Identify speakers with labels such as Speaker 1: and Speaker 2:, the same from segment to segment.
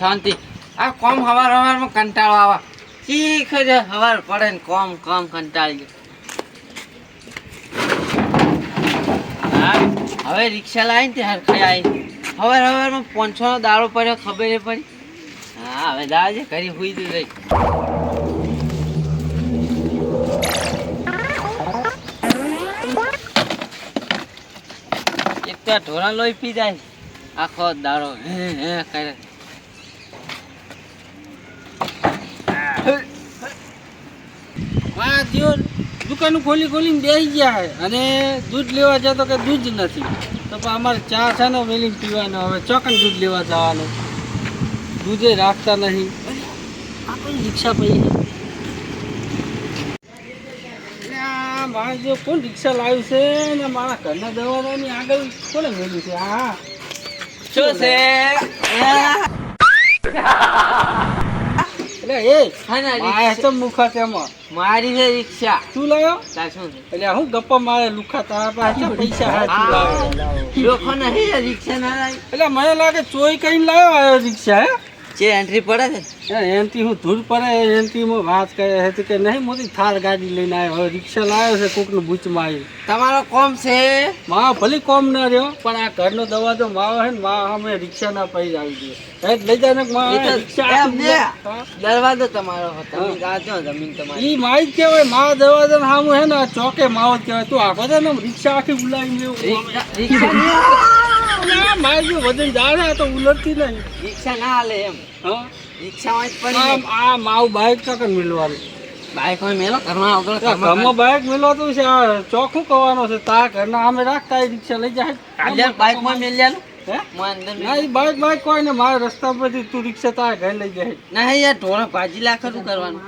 Speaker 1: શાંતિ. આ કોમ હવાર હવારમાં કંટાળો આવા. શીખ જ હવાર પડે ને કોમ કોમ કંટાળી હવે રિક્ષા લાવીને તે હરખે આવી હવાર હવારમાં નો દાડો પડ્યો, ખબર પડી. હા, હવે દાજે કરી હુઈ તું રહી એક તો ઢોરા લોહી પી જાય. આખો દાડો હે હે, કરે.
Speaker 2: હા તેઓ દુકાન ખોલી ખોલીને બેસી ગયા છે અને દૂધ લેવા જતો કે દૂધ નથી. તો અમારે ચા છે ને વેલી પીવાનો. હવે ચોકન દૂધ લેવા જવાનું. દૂધે રાખતા નહીં. આપણે રિક્ષા પડી મારે જો કોણ રિક્ષા લાવ્યું છે ને મારા ઘરના દવાદાની આગળ કોને મેળ્યું છે? હા.
Speaker 1: શું છે?
Speaker 2: એટલે એ આ તો મુખા તેમાં
Speaker 1: મારી છે રિક્ષા.
Speaker 2: તું લાવ્યો એટલે હું ગપ્પા મારે લુખા તારા પાસે પૈસા હા. તું લાવ્યો
Speaker 1: લોકો નહીં રિક્ષા ના લાવી
Speaker 2: એટલે મને લાગે ચોઈ કરીને લાવ્યો આયો રિક્ષા હે?
Speaker 1: જે એન્ટ્રી પડે છે
Speaker 2: એનથી હું ધૂળ પડે હું વાત કરે હતી કે નહીં મોટી થાર ગાડી લઈને આવ્યો. હવે રિક્ષા લાવ્યો છે કોકનું બૂચમાં આવી
Speaker 1: તમારો કોમ છે?
Speaker 2: માં ભલે કોમ ના રહ્યો પણ આ ઘરનો દવાજો માવો છે ને મા અમે રિક્ષા ના પૈ આવી ગયો એ લઈ જાય ને માં. હા.
Speaker 1: દરવાજો તમારો હતો તમે ગાજો જમીન તમારી.
Speaker 2: ઈ માઈ જ કહેવાયમાં દવા સામું હે ને ચોકે માવો જ કહેવાય. તું આ બધા ને રિક્ષા આખી બોલાવી લેવું.
Speaker 1: રિક્ષા
Speaker 2: ના, મારી વજન જાડે તો ઉલટતી નહીં.
Speaker 1: રિક્ષા ના હાલે એમ.
Speaker 2: હા?
Speaker 1: જ પડી
Speaker 2: આમ આ માવું બાઈક ચોકન મિલવાનું
Speaker 1: બાઈકમાં મેલો ઘરમાં વગર
Speaker 2: ઘરમાં બાઈક મેલો છે ચોખ્ખું કરવાનો છે? તારા ઘરના અમે રાખતા રિક્ષા લઈ જાય.
Speaker 1: બાઈકમાં મેલ જાલું
Speaker 2: હે
Speaker 1: માં અંદર
Speaker 2: બાઈક બાઈક કોઈ ને મારા રસ્તા પરથી તું રિક્ષા તારા ઘરે લઈ જાય.
Speaker 1: ના યાર ઢોળા ભાજી લાખ કરવાનું.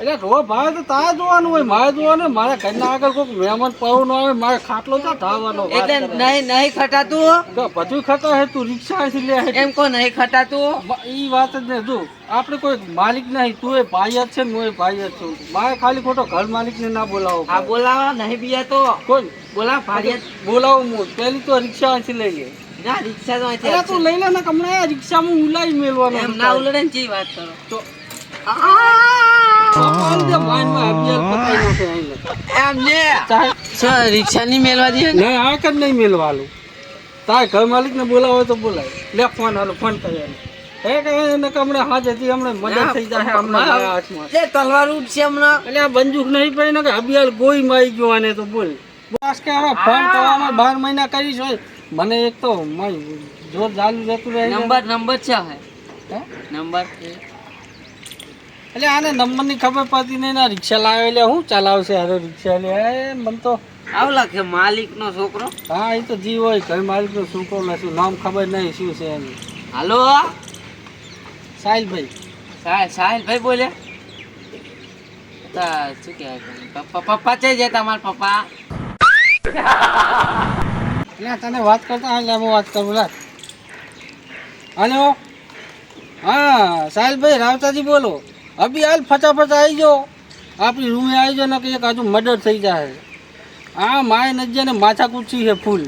Speaker 2: એટલે રો ભાઈ તો તારે જોવાનું હોય મારે જોવાનું મારા ઘરના આગળ કોઈક મહેમાન ન આવે મારે ખાટલો તો થવાનો
Speaker 1: એટલે નહીં નહીં ખટાતું
Speaker 2: તો બધું ખતા હે તું રિક્ષા અહીંથી લે
Speaker 1: એમ કો નહીં ખટાતું
Speaker 2: એ ઈ વાત જ ને જો આપણે કોઈ માલિક નહીં તું એ ભાઈ જ છે ને હું એ ભાઈ જ છું. મારે ખાલી ખોટો ઘર માલિક ને ના બોલાવો.
Speaker 1: આ બોલાવા નહીં બીયા તો.
Speaker 2: કોઈ
Speaker 1: બોલા ભાઈ
Speaker 2: બોલાવું હું. પેલી તો રિક્ષા અહીંથી લઈ લે.
Speaker 1: ના રિક્ષા તો અહીંથી
Speaker 2: તું લઈ લે ને આ રિક્ષામાં ઉલાઈ મેલવાનો
Speaker 1: એમ ના ઉલડે ને ચી વાત કરો.
Speaker 2: તો આંધે લે.
Speaker 1: ને? નહીં મેલવા દે
Speaker 2: નહીં આ કદ નહીં મેલવાનું. તારે ઘર માલિકને બોલાવો તો બોલાય. લે ફોન હાલો ફોન કરી હે કે હમણાં હાજ હતી હમણાં મજા થઈ જાય હમણાં
Speaker 1: જે તલવાર ઉઠશે હમણાં.
Speaker 2: એટલે આ બંદૂક નહીં પડી ને કે અભિયાલ ગોઈ મારી ગયો આને તો બોલ. બસ કે હવે ફોન કરવામાં બાર મહિના કરીશ હોય મને એક તો જોર ચાલુ જતું રહે
Speaker 1: નંબર નંબર છે હે? નંબર
Speaker 2: એટલે આને નંબરની ખબર પડતી નહીં ના રિક્ષા લાવે એટલે હું ચલાવશે? હારો રિક્ષા લે. એ મને તો
Speaker 1: આવલા લાગે માલિક નો છોકરો?
Speaker 2: હા એ તો જીવ હોય. કઈ માલિકનો છોકરો શું નામ ખબર નહીં શું છે એનું.
Speaker 1: હાલો?
Speaker 2: સાહિલભાઈ.
Speaker 1: સાહેબ સાહેબ ભાઈ બોલે શું કહેવાય પપ્પા પપ્પા છે જે તમારા પપ્પા?
Speaker 2: એટલે તને વાત કરતા એટલે હું વાત કરું લા. હાલો? હા સાહિલભાઈ રાવતાજી બોલો. અભી હાલ ફટાફટ આવી જાઓ આપણી રૂમે આવી જાઓ ને કે હજુ મર્ડર થઈ જાય હા માય નજ્જે ને માથા કૂચી છે ફૂલ.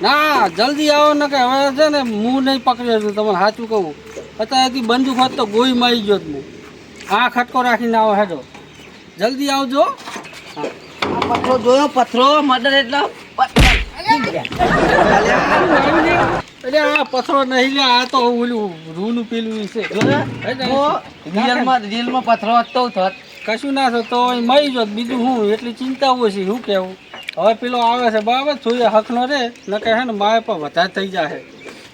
Speaker 2: ના, જલ્દી આવો ને કે હવે છે ને હું નહીં પકડ્યો છું તમને સાચું કહું. અત્યારેથી બંદૂક હોત તો ગોળી મારી ગયો હું આ ખટકો રાખીને આવો હેડો. જલ્દી આવજો.
Speaker 1: પથરો જોયો? પથરો મર્ડર એટલે
Speaker 2: એટલે આ પથરો નહીં આ તો ઓલું રૂનું પેલું છે.
Speaker 1: રિયલમાં રિયલમાં પથરો તો થોત.
Speaker 2: કશું ના થતો મરી જોત. બીજું હું? એટલી ચિંતા ઓછી શું કેવું? હવે પેલો આવે છે બરાબર જોઈએ હકનો રે. ન કે હે ને મારે પણ વધારે થઈ જાય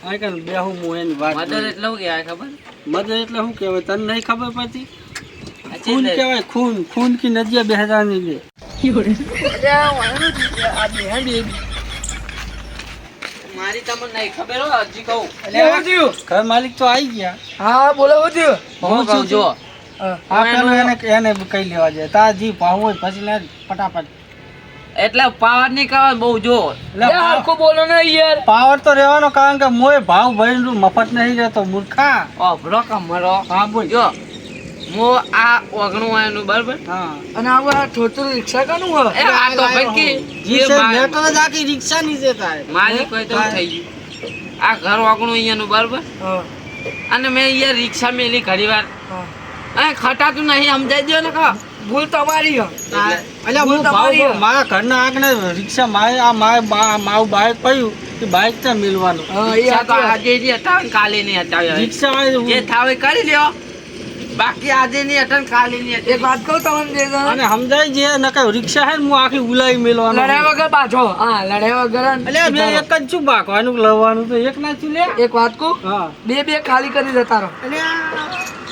Speaker 2: આ કે બે હું હું એની વાત
Speaker 1: મર્ડર એટલે શું કહેવાય ખબર?
Speaker 2: મદદ એટલે શું કહેવાય? તને નહીં ખબર પડતી?
Speaker 1: આ
Speaker 2: ખૂન કહેવાય ખૂન. ખૂન કી નજિયા બેહરાની લે.
Speaker 1: મારી તમને નહીં ખબર હો હજી કહું.
Speaker 2: ઘર માલિક તો આવી ગયા.
Speaker 3: હા બોલો
Speaker 1: હું જો
Speaker 2: આ પેલું એને એને કઈ લેવા જાય. તાર ભાવ હોય પછી લે ફટાફટ.
Speaker 1: એટલે પાવર નહીં કરવા બહુ જો
Speaker 3: બોલો ને યાર.
Speaker 2: પાવર તો રહેવાનો કારણ કે મોય ભાવ ભરીને મફત નહીં રહેતો મૂર્ખા.
Speaker 1: અભરો કમરો
Speaker 2: હા બોલ.
Speaker 1: જો મો આ ઓગણું આયનું બરાબર?
Speaker 3: અને આ આ ઠોચર રિક્ષા કાનું હોય?
Speaker 1: એ આ તો ભાઈ
Speaker 2: જે છે
Speaker 1: મા-
Speaker 2: આખી રિક્ષા
Speaker 1: તો થઈ ગયું. આ ઘર ઓગણું અહીંયાનું બરાબર? અને મેં અહીંયા રિક્ષા મેલી ઘણી વાર. એ ખટાતું નહીં સમજાઈ દો ને કા
Speaker 3: ભૂલ તમારી હે.
Speaker 2: હું
Speaker 3: તમારી
Speaker 2: મારા ઘરના આગળ રિક્ષા મારે આ મારે મારું બાઈક પડ્યું કે બાઈક ત્યાં મિલવાનું.
Speaker 1: રિક્ષા તો આજે નહીં હટાવે કાલે નહીં હટાવે
Speaker 2: રિક્ષા
Speaker 1: જે
Speaker 2: વાળી
Speaker 1: કરી લ્યો. બાકી આજે નહીં અટન ને કાલે નહીં
Speaker 3: એક વાત કહું તમને જે
Speaker 2: અને સમજાય જે ને કઈ રિક્ષા હે હું આખી ઉલાઈ મેલવાનો
Speaker 3: લડ્યા વગર પાછો. હા લડ્યા વગર એટલે
Speaker 2: અલ્યા બે એક જ શું બાકવાનું લવાનું તો એક ના છું લે.
Speaker 3: એક વાત કહું?
Speaker 2: હા.
Speaker 3: બે બે ખાલી કરી જતા રહો.
Speaker 2: એટલે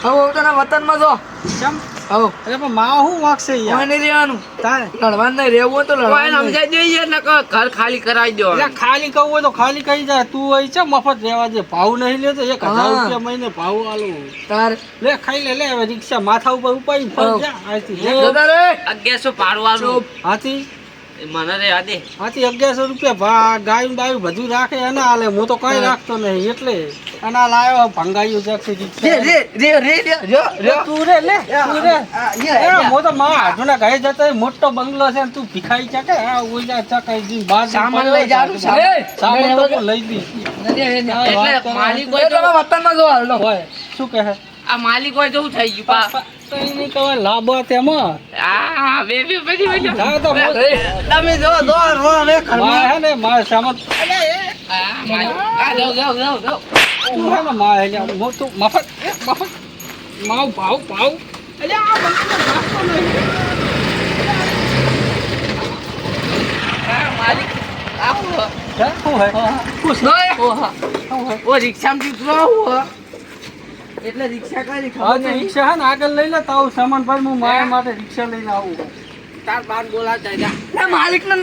Speaker 3: હવે તને વતનમાં જો.
Speaker 2: ચમ.
Speaker 3: હવે
Speaker 2: અરે પણ માં શું વાગશે
Speaker 3: કોઈ
Speaker 2: યાર
Speaker 3: નહીં રહેવાનું.
Speaker 2: તારે?
Speaker 3: લડવાનું નહીં રહેવું તો લડવાનું.
Speaker 1: સમજાઈ દઈએ ને ઘર ખાલી કરાવી દો
Speaker 2: એટલે ખાલી કહું હોય તો ખાલી કહી જાય. તું અહીં છે મફત રહેવા દે. ભાવ નહીં લેતો એક હજાર રૂપિયા મહિને ભાવ આલું.
Speaker 3: તાર?
Speaker 2: લે ખાઈ લે લે હવે રિક્ષા માથા ઉપર ઉપાડી ફરી જા. આજથી લે.
Speaker 1: અગિયારસો પાડવાનું.
Speaker 2: હાથી
Speaker 1: મને રહેવા દે
Speaker 2: હાથી અગિયારસો રૂપિયા ભા ગાયું બાયું બધું રાખે એને હાલે હું તો કઈ રાખતો નહીં એટલે. અને આ લાયો ભંગાયું છે
Speaker 1: રે રે રે રે રે
Speaker 2: તું રે લે તું રે. હું તો મારા હાથોના ઘરે જતો મોટો બંગલો છે તું ભીખાઈ ચકે આ ઓલા ચકાઈ દી બાર
Speaker 1: સામાન લઈ જારું,
Speaker 3: સામાન.
Speaker 2: સામાન તો લઈ દી
Speaker 1: એટલે માલિક
Speaker 3: એ
Speaker 1: તો
Speaker 3: વતનમાં જો હાલો.
Speaker 2: હોય શું કહે?
Speaker 1: આ માલિક હોય તો થઈ ગયું પા
Speaker 2: તો ઈ નહીં તેમાં
Speaker 1: આ બે બે બધી બધી
Speaker 2: તો
Speaker 1: તમે જો દો રો
Speaker 2: હે ને મારે
Speaker 1: આ
Speaker 2: ને હું તું મફત મફત. માવ ભાવ ભાવ. આ નહીં.
Speaker 1: આ માલિક
Speaker 2: હે? હે?
Speaker 1: ઓહો
Speaker 2: હે?
Speaker 1: ઓ રિક્ષામાં જીતરો આવો એટલે રિક્ષા કરી
Speaker 2: હા
Speaker 1: ખબર નહીં.
Speaker 2: રિક્ષા હે ને આગળ લઈ લે તો આવું સામાન ભાઈ હું મારા માટે રિક્ષા લઈને આવું.
Speaker 1: તાર બાર બોલા જા.
Speaker 3: ના માલિક ને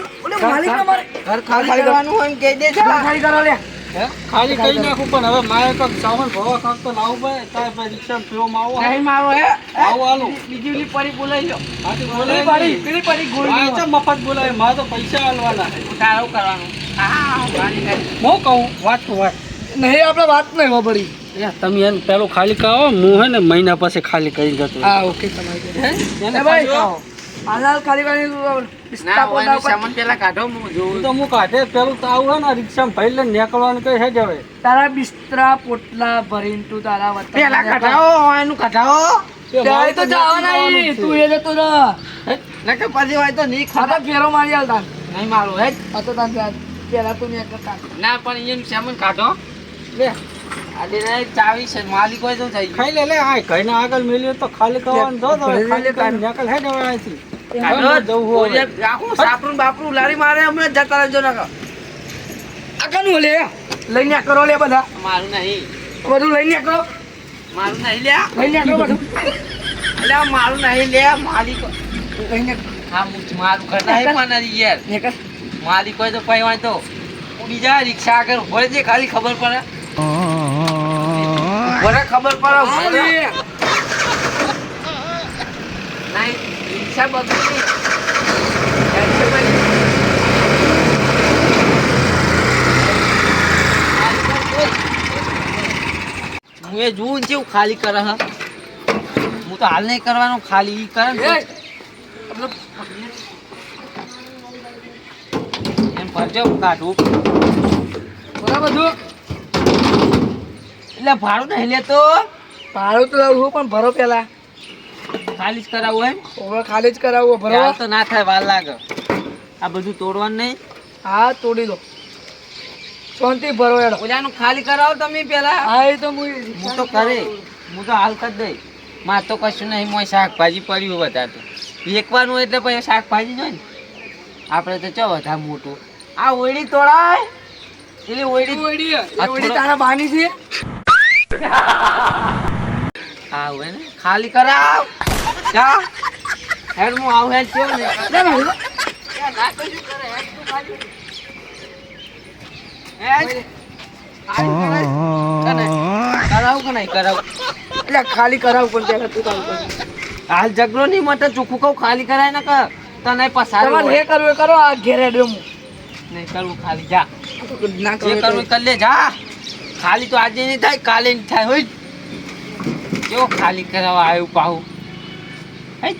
Speaker 3: માલિક ને મારે
Speaker 1: ઘર ખાલી કરવાનું હોય ને કહી દે
Speaker 3: છે ખાલી કરો લે.
Speaker 2: ખાલી કઈ નાખું પણ હવે મારે તો સામાન ભરવા કાંક તો આવું ભાઈ તારે ભાઈ રિક્ષા પીવામાં માવો
Speaker 1: નહીં માવો હે?
Speaker 2: આવું આલો.
Speaker 1: બીજી ઓલી પરી બોલાવી લો
Speaker 2: હાથી
Speaker 3: પેલી
Speaker 2: પરી
Speaker 3: પેલી પરી ગોળી
Speaker 2: આ તો મફત બોલાય મારે તો પૈસા આલવાના છે
Speaker 1: તારું કરવાનું. હા
Speaker 2: હું કહું વાત તો વાત.
Speaker 3: નહીં આપણે વાત નહીં પડી.
Speaker 2: તમે એને પેલો ખાલી કહો હું હે ને મહિના પછી ખાલી કરી જતો
Speaker 3: હા ઓકે તમારી
Speaker 1: હે?
Speaker 2: એને
Speaker 3: એ ભાઈ
Speaker 2: ખાલી-
Speaker 3: ખાલી કરી
Speaker 1: ના
Speaker 3: બિસ્તા
Speaker 1: હોય
Speaker 3: પોતા ઉપર.
Speaker 1: સામાન પેલા કાઢો હું જોઉં.
Speaker 2: તો હું કાઢે પેલું તો હે ને રિક્ષામાં ભાઈ લઈને નીકળવાનું કઈ હે જ
Speaker 3: તારા બિસ્તરા પોટલા ભરીને તું તારા વતન
Speaker 1: પેલા કાઢાવો એનું કાઢાવો
Speaker 3: ત્યારે તો જવાના. તું એ જતો રહે
Speaker 1: નકર પછી હોય તો નહીં
Speaker 3: ખાતા
Speaker 1: ખાતા
Speaker 3: ફેરો મારી આલતા.
Speaker 1: નહીં મારું હે?
Speaker 3: આ તો તાન પેલા તું મેં
Speaker 1: ના પણ એનું સામાન કાઢો. લે. ચાવી છે માલિક હોય તો થઈ
Speaker 2: ખાઈ લે લે આ ઘરના આગળ મેલ્યો તો ખાલી કરવાનું જો તો ખાલી હે
Speaker 1: રાખું સાપરું બાપરું લારી મારે અમે જતા રહેજો નકર.
Speaker 3: આ કાનું લે. લઈને કરો લે બધા.
Speaker 1: મારું નહીં.
Speaker 3: બધું લઈને કરો.
Speaker 1: મારું નહીં લે.
Speaker 3: લઈને કરો બધું.
Speaker 1: મારું નહીં લે માલિક
Speaker 3: લઈને
Speaker 1: હા હું મારું ઘર નહીં પણ યાર માલિક હોય તો કઈ હોય તો બીજા રિક્ષા આગળ હોય છે ખાલી ખબર પડે. મને ખબર પડે. નહીં રિક્ષા બગડી હું એ જોઉં છે કેવું ખાલી કરે હા? હું તો હાલ નહીં કરવાનો ખાલી
Speaker 3: એ!
Speaker 1: કરે એમ ભરજો કાઢું.
Speaker 3: બરાબર જો.
Speaker 1: એટલે ભાડું નહીં લેતો?
Speaker 3: ભાડું તો લાવું પણ ભરો પેલા.
Speaker 1: ખાલી જ કરાવવું એમ?
Speaker 3: ઓવર ખાલી જ કરાવવું ભરો.
Speaker 1: તો ના થાય વાર લાગે. આ બધું તોડવાનું નહીં?
Speaker 3: હા તોડી દો. શાંતિ ભરો એડો
Speaker 1: ઓલાનું ખાલી કરાવો તમે પેલા.
Speaker 3: હા એ તો હું
Speaker 1: હું તો કરે. હું તો હાલ કરી દઈ માં તો કશું નહીં મોય શાકભાજી પડ્યું વધારે તો. એકવાનું હોય એટલે પછી શાકભાજી જ ને. આપણે તો ચો વધારે મોટું. આ ઓળી તોડાય? એટલે
Speaker 3: ઓળી
Speaker 1: ઓળી
Speaker 3: તારા બાની છે?
Speaker 1: હા હોય ને ખાલી કરાવ જા હેડ હું આવું હેડ છો ને ના ના તો કરે? હેડ તું ખાલી. હેડ. ખાલી કરાય. કને? કરાવું કે નહીં કરાવું
Speaker 3: એટલે ખાલી કરાવું પણ પેલા તું તારું કર.
Speaker 1: હાલ જગલો નહીં મટે ચોખ્ખું કહું ખાલી કરાય ને કર તને પસાર
Speaker 3: જે કરવું કરો આ ઘેરે ડેમો
Speaker 1: નહીં કરવું ખાલી જા
Speaker 3: ના કરવું
Speaker 1: કરવું કરી લે જા ખાલી તો આજે નહીં થાય, કાલે નહીં થાય, હોય કેવો ખાલી કરાવવા આવ્યું પાહું? હે?